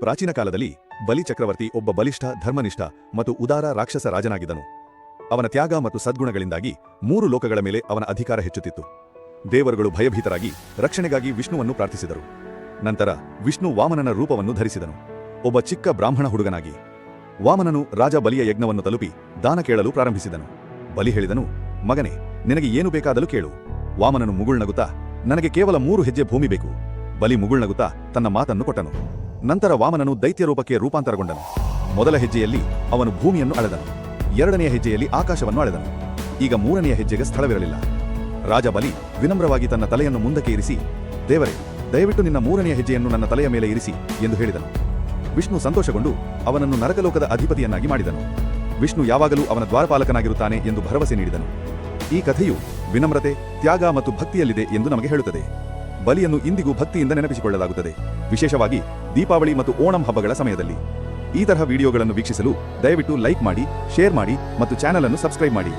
ಪ್ರಾಚೀನ ಕಾಲದಲ್ಲಿ ಬಲಿ ಚಕ್ರವರ್ತಿ ಒಬ್ಬ ಬಲಿಷ್ಠ, ಧರ್ಮನಿಷ್ಠ ಮತ್ತು ಉದಾರ ರಾಕ್ಷಸ ರಾಜನಾಗಿದ್ದನು. ಅವನ ತ್ಯಾಗ ಮತ್ತು ಸದ್ಗುಣಗಳಿಂದಾಗಿ ಮೂರು ಲೋಕಗಳ ಮೇಲೆ ಅವನ ಅಧಿಕಾರ ಹೆಚ್ಚುತ್ತಿತ್ತು. ದೇವರುಗಳು ಭಯಭೀತರಾಗಿ ರಕ್ಷಣೆಗಾಗಿ ವಿಷ್ಣುವನ್ನು ಪ್ರಾರ್ಥಿಸಿದರು. ನಂತರ ವಿಷ್ಣು ವಾಮನನ ರೂಪವನ್ನು ಧರಿಸಿದನು. ಒಬ್ಬ ಚಿಕ್ಕ ಬ್ರಾಹ್ಮಣ ಹುಡುಗನಾಗಿ. ವಾಮನನು ರಾಜ ಬಲಿಯ ಯಜ್ಞವನ್ನು ತಲುಪಿ ದಾನ ಕೇಳಲು ಪ್ರಾರಂಭಿಸಿದನು. ಬಲಿ ಹೇಳಿದನು, ಮಗನೇ, ನಿನಗೆ ಏನು ಬೇಕಾದರೂ ಕೇಳು. ವಾಮನನು ಮುಗುಳ್ನಗುತ್ತಾ, ನನಗೆ ಕೇವಲ ಮೂರು ಹೆಜ್ಜೆ ಭೂಮಿ ಬೇಕು. ಬಲಿ ಮುಗುಳ್ನಗುತ್ತಾ ತನ್ನ ಮಾತನ್ನು ಕೊಟ್ಟನು. ನಂತರ ವಾಮನನು ದೈತ್ಯ ರೂಪಕ್ಕೆ ರೂಪಾಂತರಗೊಂಡನು. ಮೊದಲ ಹೆಜ್ಜೆಯಲ್ಲಿ ಅವನು ಭೂಮಿಯನ್ನು ಅಳೆದನು. ಎರಡನೆಯ ಹೆಜ್ಜೆಯಲ್ಲಿ ಆಕಾಶವನ್ನು ಅಳೆದನು. ಈಗ ಮೂರನೆಯ ಹೆಜ್ಜೆಗೆ ಸ್ಥಳವಿರಲಿಲ್ಲ. ರಾಜ ಬಲಿ ವಿನಮ್ರವಾಗಿ ತನ್ನ ತಲೆಯನ್ನು ಮುಂದಕ್ಕೆ ಇರಿಸಿ, ದೇವರೇ, ದಯವಿಟ್ಟು ನಿನ್ನ ಮೂರನೆಯ ಹೆಜ್ಜೆಯನ್ನು ನನ್ನ ತಲೆಯ ಮೇಲೆ ಇರಿಸಿ ಎಂದು ಹೇಳಿದನು. ವಿಷ್ಣು ಸಂತೋಷಗೊಂಡು ಅವನನ್ನು ನರಕಲೋಕದ ಅಧಿಪತಿಯನ್ನಾಗಿ ಮಾಡಿದನು. ವಿಷ್ಣು ಯಾವಾಗಲೂ ಅವನ ದ್ವಾರಪಾಲಕನಾಗಿರುತ್ತಾನೆ ಎಂದು ಭರವಸೆ ನೀಡಿದನು. ಈ ಕಥೆಯು ವಿನಮ್ರತೆ, ತ್ಯಾಗ ಮತ್ತು ಭಕ್ತಿಯಲ್ಲಿದೆ ಎಂದು ನಮಗೆ ಹೇಳುತ್ತದೆ. ಬಲಿಯನ್ನು ಇಂದಿಗೂ ಭಕ್ತಿಯಿಂದ ನೆನಪಿಸಿಕೊಳ್ಳಲಾಗುತ್ತದೆ. ವಿಶೇಷವಾಗಿ ದೀಪಾವಳಿ ಮತ್ತು ಓಣಂ ಹಬ್ಬಗಳ ಸಮಯದಲ್ಲಿ. ಈ ತರಹ ವಿಡಿಯೋಗಳನ್ನು ವೀಕ್ಷಿಸಲು ದಯವಿಟ್ಟು ಲೈಕ್ ಮಾಡಿ, ಶೇರ್ ಮಾಡಿ ಮತ್ತು ಚಾನಲ್ ಅನ್ನು ಸಬ್ಸ್ಕ್ರೈಬ್ ಮಾಡಿ.